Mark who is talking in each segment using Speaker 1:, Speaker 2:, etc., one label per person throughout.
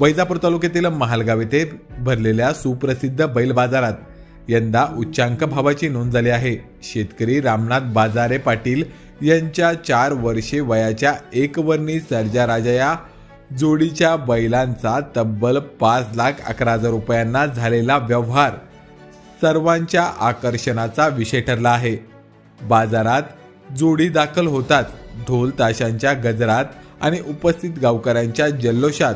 Speaker 1: वैजापूर तालुक्यातील महालगाव येथे भरलेल्या सुप्रसिद्ध बैल बाजारात यंदा उच्चांक भावाची नोंद झाली आहे. शेतकरी रामनाथ बाजारे पाटील यांच्या चार वर्षे वयाच्या एकवर्णी सर्जा राजा या जोडीच्या बैलांचा तब्बल पाच लाख अकरा हजार रुपयांना झालेला व्यवहार सर्वांच्या आकर्षणाचा विषय ठरला आहे. बाजारात जोडी दाखल होताच ढोल ताशांच्या गजरात आणि उपस्थित गावकऱ्यांच्या जल्लोषात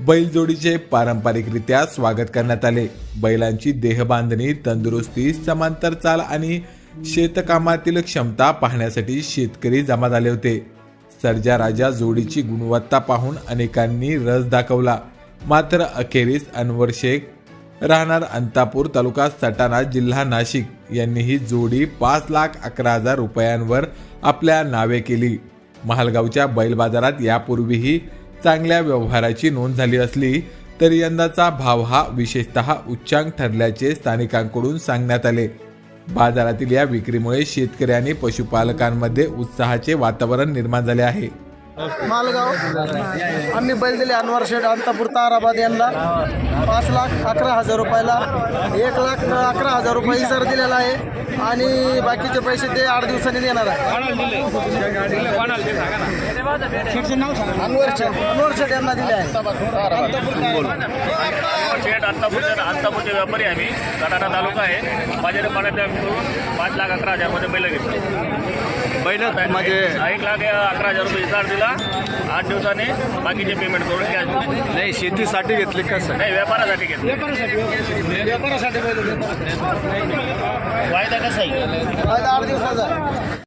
Speaker 1: बैलजोडीचे पारंपरिकरित्या स्वागत करण्यात आले. बैलांची देहबांधणी तंदुरुस्ती समांतर चाल आणि शेतकामातील क्षमता पाहण्यासाठी शेतकरी जमा झाले होते. सर्जा राजा जोडीची गुणवत्ता पाहून अनेकांनी रस दाखवला. मात्र अखेरीस अनवर शेख राहणार अंतापूर तालुका सटाणा जिल्हा नाशिक यांनी ही जोडी पाच लाख अकरा हजार रुपयांवर आपल्या नावे केली. महालगावच्या बैल बाजारात यापूर्वीही चांगल्या व्यवहाराची नोंद झाली असली तरी यंदाचा भाव हा विशेषतः उच्चांक ठरल्याचे स्थानिकांकडून सांगण्यात आले. बाजारातील या विक्रीमुळे शेतकरी आणि पशुपालकांमध्ये उत्साहाचे वातावरण निर्माण झाले आहे.
Speaker 2: मालगाव आम्ही बैल दिले अनवर शेठ अंतापूर ताराबाद यांना पाच लाख अकरा हजार रुपयाला एक लाख अकरा हजार रुपये सर दिलेला आहे आणि बाकीचे पैसे ते आठ दिवसांनी देणार आहे. अनवर शेठ अनवर शेठ यांना दिले आहे अंतापूर ताराबाद.
Speaker 3: शेठ आत्तापूरचे आत्तापूरचे व्यापारी आहे आम्ही सटाणा तालुका आहे माझ्या पाण्यात पाच लाख अकरा हजारमध्ये बैल घेतले
Speaker 4: बैल म्हणजे
Speaker 3: एक लाख अकरा हजार रुपये इसार दिला आठ दिवसाने बाकीचे पेमेंट करून कॅश दिले.
Speaker 4: नाही शेतीसाठी घेतले कसं
Speaker 3: नाही व्यापारासाठी घेतले वायदा कसा आहे
Speaker 2: आज आठ दिवसाचा